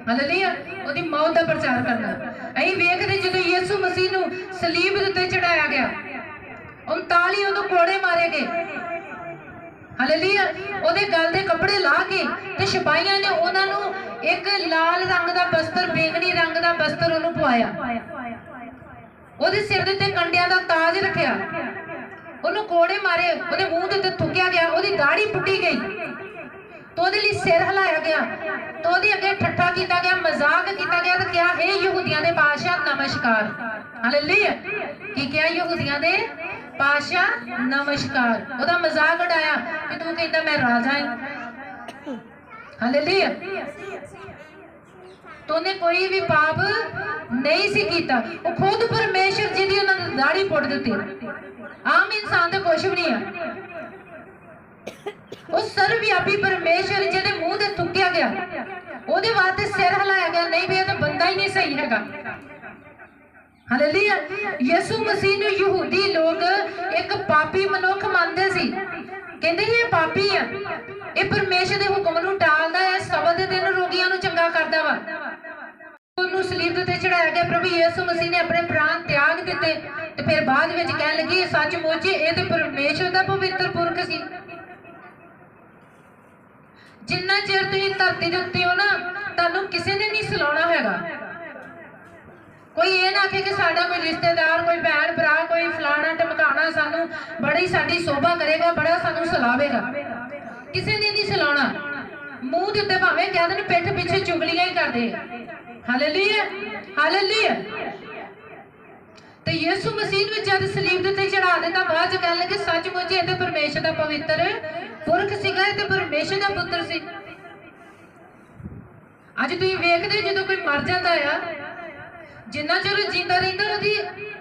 Hallelujah ਉਹਦੀ ਮੌਤ ਦਾ ਪ੍ਰਚਾਰ ਕਰਨਾ। ਅਸੀਂ ਵੇਖਦੇ ਜਦੋਂ ਯਿਸੂ ਮਸੀਹ ਨੂੰ ਸਲੀਬ ਦੇ ਉੱਤੇ ਚੜਾਇਆ ਗਿਆ। 39 ਉਹਨੂੰ ਕੋੜੇ ਮਾਰੇ ਗਏ। ਹਾਲੇਲੂਇਆ ਉਹਦੇ ਗਲ ਦੇ ਕੱਪੜੇ ਲਾ ਕੇ ਤੇ ਸਿਪਾਹੀਆਂ ਨੇ ਉਹਨਾਂ ਨੂੰ ਇੱਕ ਲਾਲ ਰੰਗ ਦਾ ਬਸਤਰ, ਬੇਗਣੀ ਰੰਗ ਦਾ ਬਸਤਰ ਉਹਨੂੰ ਪਵਾਇਆ। ਉਹਦੇ ਸਿਰ ਦੇ ਉੱਤੇ ਕੰਡਿਆਂ ਦਾ ਤਾਜ ਰੱਖਿਆ। ਉਹਨੂੰ ਕੋੜੇ ਮਾਰੇ, ਉਹਦੇ ਮੂੰਹ ਦੇ ਉੱਤੇ ਥੁੱਕਿਆ ਗਿਆ, ਉਹਦੀ ਦਾੜੀ ਪੁੱਟੀ ਗਈ। ਤੇ ਉਹਦੇ ਲਈ ਸਿਰ ਹਿਲਾਇਆ ਗਿਆ। ਤੇ ਉਹਦੇ ਅੱਗੇ ਠੱਠਾ ਕੀਤਾ ਗਿਆ, ਮਜ਼ਾਕ ਕੀਤਾ ਗਿਆ ਤੇ ਕਿਹਾ, ਹੈ ਯਹੂਦੀਆਂ ਦੇ ਬਾਦਸ਼ਾਹ, ਨਮਸਕਾਰ। ਹਾਲੇਲੂਇਆ ਕੀ ਕਿਹਾ ਯਹੂਦੀਆਂ ਦੇ? ਬਾਦਸ਼ਾਹ, ਨਮਸਕਾਰ। ਉਹਦਾ ਮਜ਼ਾਕ ਉਡਾਇਆ ਕਿ ਤੂੰ ਕਹਿੰਦਾ, ਮੈਂ ਰਾਜਾ ਹਾਂ। ਹਾਲੇਲੂਇਆ ਤੋਨੇ ਕੋਈ ਵੀ ਪਾਪ ਨਹੀਂ ਸੀ ਕੀਤਾ। ਉਹ ਖੁਦ ਪਰਮੇਸ਼ਰ ਦੀ ਉਹਨਾਂ ਨੂੰ ਦਾੜੀ ਪੁੱਟ ਦਿੱਤੀ। ਆਮ ਇਨਸਾਨ ਤੇ ਕੁਝ ਵੀ ਨਹੀਂ ਆ। ਉਹ ਸਰਵਿਆਪੀ ਪਰਮੇਸ਼ਰ ਜਿਹਦੇ ਮੂੰਹ ਤੇ ਥੁੱਕਿਆ ਗਿਆ। ਉਹਦੇ ਵਾਸਤੇ ਸਿਰ ਹਿਲਾਇਆ ਗਿਆ। ਨਹੀਂ ਵੀ ਇਹ ਤਾਂ ਬੰਦਾ ਹੀ ਨਹੀਂ ਸਹੀ ਹੈਗਾ। ਹਾਲੇਲੂਇਆ ਯਿਸੂ ਮਸੀਹ ਨੂੰ ਯਹੂਦੀ ਲੋਕ ਇੱਕ ਪਾਪੀ ਮਨੁੱਖ ਮੰਨਦੇ ਸੀ। ਕਹਿੰਦੇ ਇਹ ਪਾਪੀ ਆ। ਇਹ ਪਰਮੇਸ਼ਰ ਦੇ ਹੁਕਮ ਨੂੰ ਟਾਲਦਾ ਹੈ। ਸਬਤ ਦੇ ਦਿਨ ਰੋਗੀਆਂ ਨੂੰ ਚੰਗਾ ਕਰਦਾ ਵਾ। ਉਹਨੂੰ ਸਲੀਬ ਦੇ ਉੱਤੇ ਚੜਾਇਆ ਗਿਆ। ਪ੍ਰਭੂ ਯਿਸੂ ਮਸੀਹ ਨੇ ਆਪਣੇ ਪ੍ਰਾਣ ਤਿਆਗ ਦਿੱਤੇ ਤੇ ਫਿਰ ਬਾਅਦ ਵਿੱਚ ਕਹਿਣ ਲੱਗੀ ਇਹ ਸੱਚਮੁੱਚ ਇਹ ਤੇ ਪਰਮੇਸ਼ਰ ਦਾ ਪਵਿੱਤਰ ਪੁਰਖ ਸੀ। ਜਿੰਨਾ ਚਿਰ ਤੁਸੀਂ ਧਰਤੀ ਦੇ ਉੱਤੇ ਹੋ ਨਾ, ਤੁਹਾਨੂੰ ਕਿਸੇ ਨੇ ਨਹੀਂ ਸਲਾਉਣਾ ਹੈਗਾ। ਕੋਈ ਇਹ ਨਾ ਆਖੇ ਕਿ ਸਾਡਾ ਕੋਈ ਰਿਸ਼ਤੇਦਾਰ, ਕੋਈ ਭੈਣ ਭਰਾ, ਕੋਈ ਫਲਾਣਾ ਟਮਕਾਣਾ ਸਾਨੂੰ ਬੜੀ ਸਾਡੀ ਸੋਭਾ ਕਰੇਗਾ, ਬੜਾ ਸਾਨੂੰ ਸਲਾਵੇਗਾ। ਕਿਸੇ ਨੇ ਨਹੀਂ ਸਲਾਉਣਾ। ਮੂੰਹ ਦੇ ਉੱਤੇ ਭਾਵੇਂ ਕਹਿ ਦੇਣ, ਪਿੱਠ ਪਿੱਛੇ ਚੁਗਲੀਆਂ ਹੀ ਕਰਦੇ। ਹਾਲੇਲੂਇਆ ਹਾਲੇਲੂਇਆ ਤੇ ਯਿਸੂ ਮਸੀਹ ਨੂੰ ਜਦ ਸਲੀਬ ਦੇ ਉੱਤੇ ਚੜਾ ਦਿੱਤਾ, ਬਾਅਦ ਚ ਕਹਿਣ ਲੱਗੇ, ਸੱਚਮੁੱਚ ਇਹ ਤੇ ਪਰਮੇਸ਼ਰ ਦਾ ਪਵਿੱਤਰ ਪੁਰਖ ਸੀਗਾ ਇਹ ਤੇ ਪਰਮੇਸ਼ਰ ਦਾ ਪੁੱਤਰ ਸੀ। ਅੱਜ ਤੁਸੀਂ ਵੇਖਦੇ ਜਦੋਂ ਕੋਈ ਮਰ ਜਾਂਦਾ ਆ, ਜਿੰਨਾ ਚਿਰ ਜਿੰਦਾ ਰਹਿੰਦਾ, ਉਹਦੀ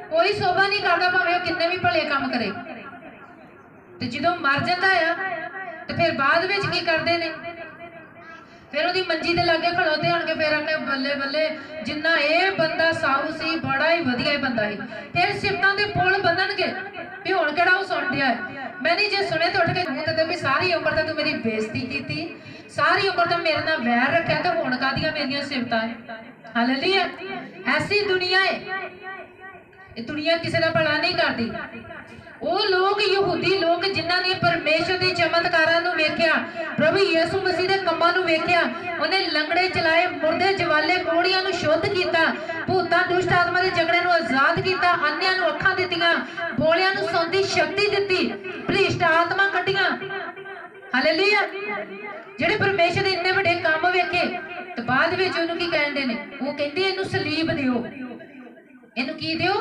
ਕੋਈ ਸੋਭਾ ਨਹੀਂ ਕਰਦਾ ਭਾਵੇਂ ਉਹ ਕਿੰਨੇ ਵੀ ਭਲੇ ਕੰਮ ਕਰੇ। ਤੇ ਜਦੋਂ ਮਰ ਜਾਂਦਾ ਆ, ਤੇ ਫਿਰ ਬਾਅਦ ਵਿੱਚ ਕੀ ਕਰਦੇ ਨੇ? ਫਿਰ ਉਹਦੀ ਮੰਜੀ ਦੇ ਲਾਗੇ ਖਲੋਤੇ ਹੋਣਗੇ, ਫਿਰ ਆਖੇ ਬੱਲੇ ਬੱਲੇ, ਜਿੰਨਾ ਇਹ ਬੰਦਾ ਸਾਊ ਸੀ, ਬੜਾ ਹੀ ਵਧੀਆ ਹੀ ਬੰਦਾ ਸੀ। ਫਿਰ ਸਿਫਤਾਂ ਦੇ ਪੁੱਲ ਬੰਨਣਗੇ, ਵੀ ਹੁਣ ਕਿਹੜਾ ਉਹ ਸੁਣ ਰਿਹਾ ਹੈ? ਮੈਂ ਨਹੀਂ ਜੇ ਸੁਣੇ ਤਾਂ ਉੱਠ ਕੇ ਮੂੰਹ ਤੇ ਵੀ ਸਾਰੀ ਉਮਰ ਤਾਂ ਤੂੰ ਮੇਰੀ ਬੇਇੱਜ਼ਤੀ ਕੀਤੀ ਸਾਰੀ ਉਮਰ ਤਾਂ ਮੇਰੇ ਨਾਲ ਵੈਰ ਰੱਖਿਆ ਤੇ ਹੁਣ ਕਾਦੀਆਂ ਮੇਰੀਆਂ ਸਿਫਤਾਂ ਹਾਲੇਲੂਇਆ ਐਸੀ ਦੁਨੀਆ ਹੈ ਇਹ ਦੁਨੀਆ ਕਿਸੇ ਦਾ ਭਲਾ ਨਹੀਂ ਕਰਦੀ ਉਹ ਲੋਕ ਯਹੂਦੀ ਲੋਕ ਜਿਨ੍ਹਾਂ ਨੇ ਪਰਮੇਸ਼ਰ ਦੇ ਚਮਤਕਾਰਾਂ ਨੂੰ ਵੇਖਿਆ ਪ੍ਰਭੂ ਯਿਸੂ ਮਸੀਹ ਦੇ ਕੰਮਾਂ ਨੂੰ ਵੇਖਿਆ ਉਹਨੇ ਲੰਗੜੇ ਚਲਾਏ ਮੁਰਦੇ ਜਵਾਲੇ ਕੋੜੀਆਂ ਨੂੰ ਸ਼ੁੱਧ ਕੀਤਾ ਭੂਤਾਂ ਦੁਸ਼ਟ ਆਤਮਾ ਦੇ ਝਗੜੇ ਨੂੰ ਆਜ਼ਾਦ ਕੀਤਾ ਅੰਨਿਆਂ ਨੂੰ ਅੱਖਾਂ ਦਿੱਤੀਆਂ ਬੋਲਿਆਂ ਨੂੰ ਸੌਂਦੀ ਸ਼ਕਤੀ ਦਿੱਤੀ ਭ੍ਰਿਸ਼ਟ ਆਤਮਾ ਕੱਢੀਆਂ। ਹਾਲੇਲੂਇਆ ਜਿਹੜੇ ਪਰਮੇਸ਼ਰ ਦੇ ਇੰਨੇ ਵੱਡੇ ਕੰਮ ਵੇਖੇ, ਤੇ ਬਾਅਦ ਵਿੱਚ ਉਹਨੂੰ ਕੀ ਕਹਿੰਦੇ ਨੇ? ਉਹ ਕਹਿੰਦੇ, ਇਹਨੂੰ ਸਲੀਬ ਦਿਓ। ਇਹਨੂੰ ਕੀ ਦਿਓ?